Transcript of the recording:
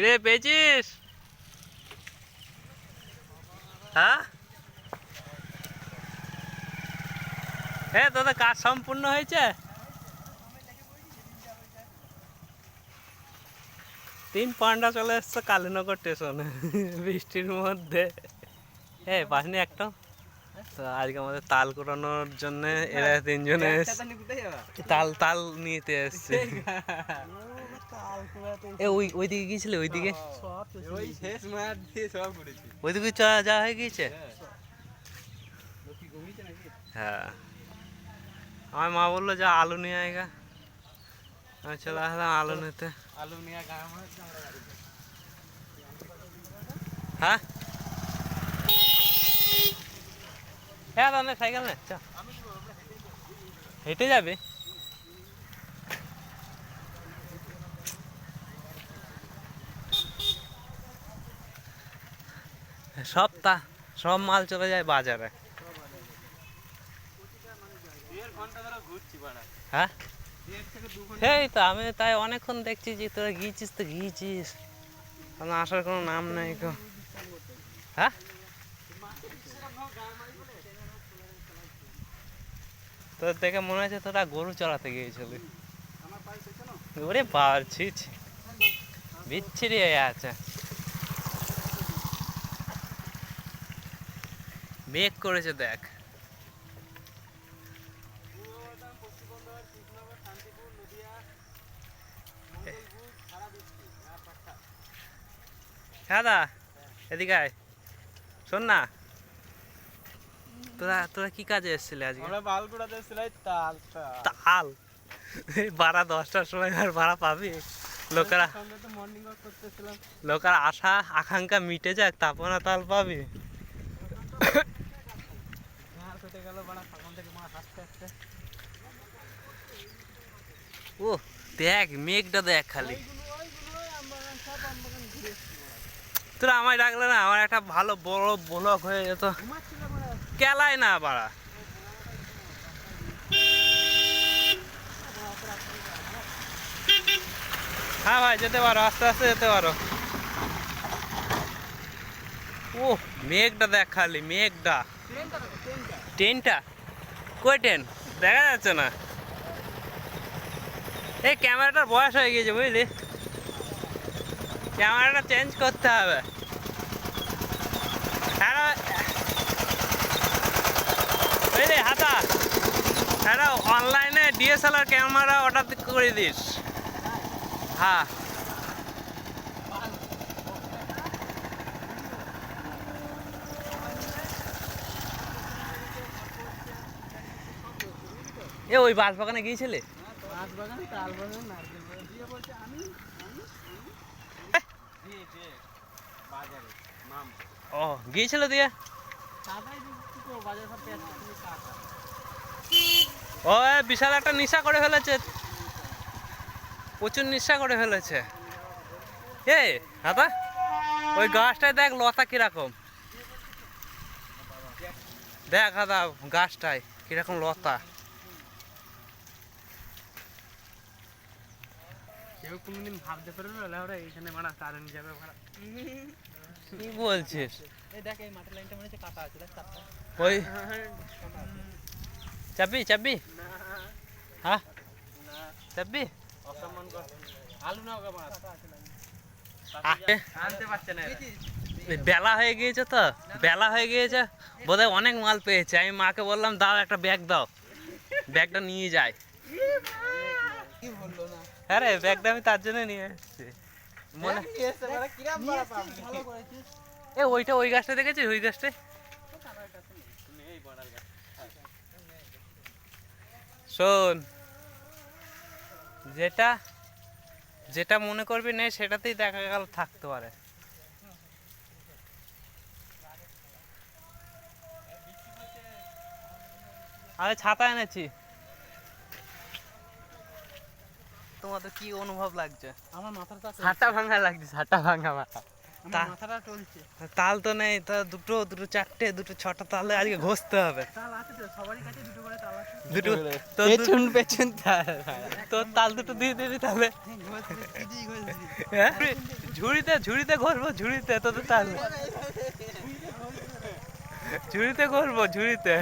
কিরে পেয়েছিস? হ্যাঁ? হ্যাঁ তোদের কাজ সম্পূর্ণ হয়েছে? তিন পান্ডা চলে এসছে কালীনগর স্টেশনে বৃষ্টির মধ্যে। হ্যাঁ পাসনি একটা? তো আজকে আমাদের তাল কুড়ানোর জন্য এরা তিনজনে এসছে। তাল তাল নিতে এসছে। এ, ওই ওইদিকে গিয়েছিলে? ওইদিকে? মাঠ দিয়ে সব ওইদিকে চা- যাওয়া হয়ে গিয়েছে? হ্যাঁ। আমার মা বলল, যে, আলু নিয়ে আয়গা আমি চলে আসলাম আলু নিতে। আলু নিয়ে হ্যাঁ হ্যাঁ দাদা সাইকেল নে? হেঁটে যাবে? সব তা সব মাল চলে যায় বাজারে। হ্যাঁ? সেই তো, আমি তাই অনেকক্ষণ দেখছি যে তোরা গিয়েছিস তো গিয়েছিস। আসার কোনো নাম নেই তো হ্যাঁ? তোর দেখে মনে হচ্ছে তোরা গরু চড়াতে গিয়েছিলি। ওরে পারছি বিচ্ছিরি হয়ে আছে। মেঘ করেছে দেখ। হ্যাঁ দা এদিকে আয়। শোন না। তোরা তোরা কি কাজে এসেছিলে আজকে? আমরা বালগুড়া দিয়েছিলাম তাল তাল। বারা দশটার সময় আর ভাড়া পাবি? লোকেরা লোকের আশা আকাঙ্ক্ষা মিটে যাক তারপর না তাল পাবি? গেল বাড়া তখন থেকে মাছ আস্তে আস্তে ও দেখ মেঘটা দেখ খালি। তোরা আমায় ডাকলে না আমার একটা ভালো বড় ব্লক হয়ে যেত। কেলায় না বাড়া। হ্যাঁ ভাই যেতে পারো আস্তে আস্তে যেতে পারো। ও মেঘটা দেখ খালি মেঘটা। ট্রেনটা কই ট্রেন দেখা যাচ্ছে না। এই ক্যামেরাটার বয়স হয়ে গেছে বুঝলি? ক্যামেরাটা চেঞ্জ করতে হবে। হ্যাঁ বুঝলি, হাতা? হ্যাঁ অনলাইনে ডিএসএলআর ক্যামেরা অর্ডার করে দিস। হ্যাঁ। এ ওই বাস বাগানে। গিয়েছিলে ও গিয়েছিল দিয়ে? ও বিশাল একটা নেশা করে ফেলেছে। প্রচুর নেশা করে ফেলেছে। এ হাতা ওই গাছটায় দেখ লতা কীরকম। দেখ হাতা গাছটায় কীরকম লতা। কেউ কোনোদিন ভাবতে পারবে না ওরা এইখানে মারা কারেন্ট যাবে ভাড়া কি বলছিস? এই দেখ এই মাঠের লাইনটা মনে হচ্ছে কাটা আছে দেখ কাটা ওই। চাবি চাবি হ্যাঁ না অসম্মান কর। আলু না ওকে মাছ আনতে পারছে না বেলা হয়ে গিয়েছে তো বেলা হয়ে গিয়েছে। বোধহয় অনেক মাল পেয়েছে। আমি মাকে বললাম দাও একটা ব্যাগ দাও। ব্যাগটা নিয়ে যায়। কি বলল না? হ্যাঁ রে ব্যাগটা আমি তার জন্য নিয়ে এসেছি মনে কিরাম ভালো করেছিস। এ ওইটা ওই গাছটা দেখেছিস? ওই গাছটা? এই বড়ার গাছ শোন যেটা যেটা মনে করবি নেই সেটাতেই দেখা গেল থাকতে পারে। আমি ছাতা এনেছি তোমাদের কি অনুভব লাগছে? আমার মাথার কাছে ভাঙা লাগছে ছাতা ভাঙা মাথা। মাথাটা চলছে তাল তো নেই তা দুটো দুটো চারটে দুটো ছটা তালে আজকে ঘষতে হবে। তাল আছে তো সবারই কাছে দুটো করে তাল আছে। দুটো তোর পেছন পেছন তাল। তোর তাল দুটো দিয়ে দিবি তাহলে। হ্যাঁ? ঝুড়িতে ঝুড়িতে ঘষবো ঝুড়িতে তোদের তাল। ঝুড়িতে ঘষবো ঝুড়িতে।